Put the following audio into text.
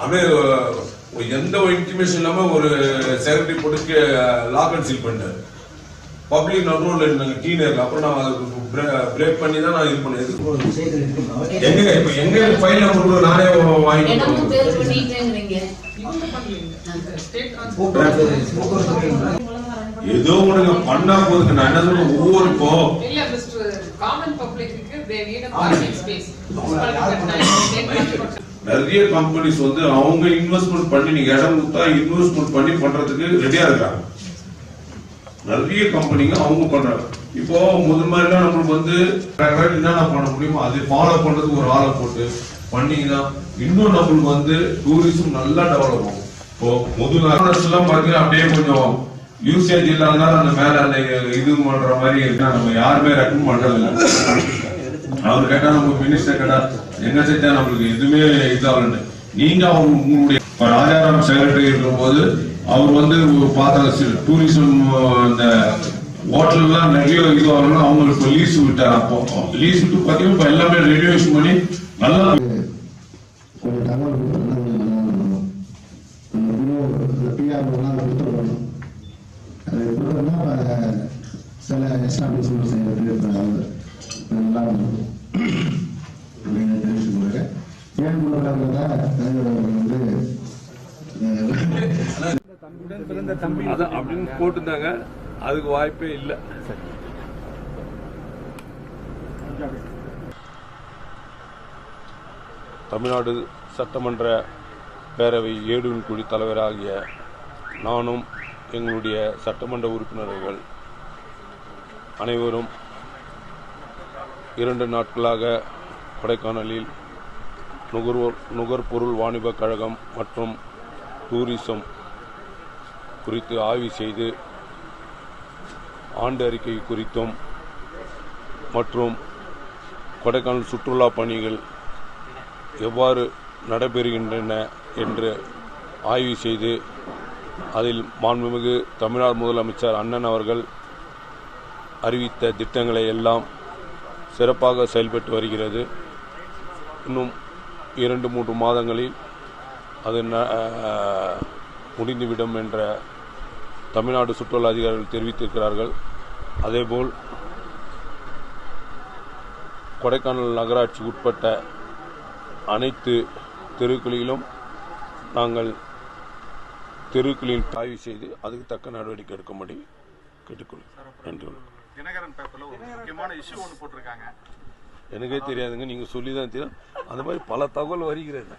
அப்படியே ஒரு எந்த ஒரு இன்டிமேஷன் இல்லாம ஒரு செக்ரட்டரி போட்டு லாக் அண்ட் சீல் பண்ணிட்டாரு. பப்ளிக் நடுவில் இருந்தாங்க டீனர்ல அப்புறம் நான் அதை பிரேக் பண்ணி தான் நான் இது பண்ணேன். எங்க இப்ப எங்க ஃபைல் நம்பர் நானே வாங்கி என்னமோ பேர் பண்ணிட்டேங்கிறீங்க இவங்க பண்ணலீங்க ஸ்டேட் போக்குவரத்து போக்குவரத்து ஏதோ ஒண்ணுங்க பண்ணா போதுங்க. நான் என்ன சொல்றேன் ஒவ்வொரு இப்போ common public the need a parking space நிறைய கம்பெனிஸ் வந்து அவங்க இன்வெஸ்ட்மெண்ட் பண்ணி நீங்க இடம் கொடுத்தா இன்வெஸ்ட்மெண்ட் பண்ணி பண்றதுக்கு ரெடியா இருக்காங்க. நிறைய கம்பெனிங்க அவங்க பண்றாங்க. இப்போ முதல் மாதிரிலாம் நம்மளுக்கு வந்து என்னென்ன பண்ண முடியுமோ அதை ஃபாலோ பண்றதுக்கு ஒரு ஆளை போட்டு பண்ணீங்கன்னா இன்னும் நம்மளுக்கு வந்து டூரிசம் நல்லா டெவலப் ஆகும். இப்போ முதல் எல்லாம் பாத்தீங்கன்னா அப்படியே கொஞ்சம் யூசேஜ் இல்லாதனால அந்த மேல அந்த இது பண்ற மாதிரி இருக்கா நம்ம யாருமே ரெக்கமெண்ட் பண்றதில்ல அவர் கேட்டா நம்ம மினிஸ்டர் கேட்டா எங்க செஞ்சா நம்மளுக்கு எதுவுமே இதாகலன்னு நீங்க அவங்க உங்களுடைய ராஜாராம் செக்ரட்டரி இருக்கும்போது அவர் வந்து பார்த்த டூரிசம் அந்த ஹோட்டல்லாம் நிறைய இது அவங்களுக்கு லீஸ் விட்டார் அப்போ லீஸ் விட்டு பாத்தீங்கன்னா இப்போ எல்லாமே ரெடியூஸ் பண்ணி நல்லா சொல்லிட்டாங்க தகவல் கொடுத்தா கொஞ்சம் நல்லா இருக்கும் நம்ம பிஆர்ஓலாம் கொடுத்துருக்கணும் அது கொடுத்தோம்னா சில எஸ்டாப்ளிஷ்மெண்ட் செய்யறது இப்போ நல்லா இருக்கும் அப்படின்னு தெரிவிச்சு கொடுக்குறேன் ஏன் கொடுக்குறாங்க வந்து அது அப்படின்னு போட்டிருந்தாங்க அதுக்கு வாய்ப்பே இல்லை. தமிழ்நாடு சட்டமன்ற பேரவை ஏடுவின் குழி தலைவராகிய நானும் எங்களுடைய சட்டமன்ற உறுப்பினர்கள் அனைவரும் இரண்டு நாட்களாக கொடைக்கானலில் நுகர்வோர் நுகர்பொருள் வாணிபக் கழகம் மற்றும் டூரிசம் குறித்து ஆய்வு செய்து ஆண்டு அறிக்கை குறித்தும் மற்றும் கொடைக்கானல் சுற்றுலா பணிகள் எவ்வாறு நடைபெறுகின்றன என்று ஆய்வு செய்து அதில் மாண்புமிகு தமிழ்நாடு முதலமைச்சர் அண்ணன் அவர்கள் அறிவித்த திட்டங்களை எல்லாம் சிறப்பாக செயல்பட்டு வருகிறது. இன்னும் இரண்டு மூன்று மாதங்களில் அது ந- முடிந்துவிடும் என்ற தமிழ்நாடு சுற்றுலா அதிகாரிகள் தெரிவித்திருக்கிறார்கள். அதேபோல் கொடைக்கானல் நகராட்சி உட்பட்ட அனைத்து தெருக்களிலும் நாங்கள் தெருக்களில் ஆய்வு செய்து அதுக்கு தக்க நடவடிக்கை எடுக்கும்படி கேட்டுக்கொள்கிறோம் நன்றி தினகரன் பேப்பர்ல ஒரு முக்கியமான இஷ்யூ ஒன்று போட்டிருக்காங்க. எனக்கே தெரியாதுங்க நீங்க சொல்லி தான் தெரியும் அந்த மாதிரி பல தகவல் வருகிறது.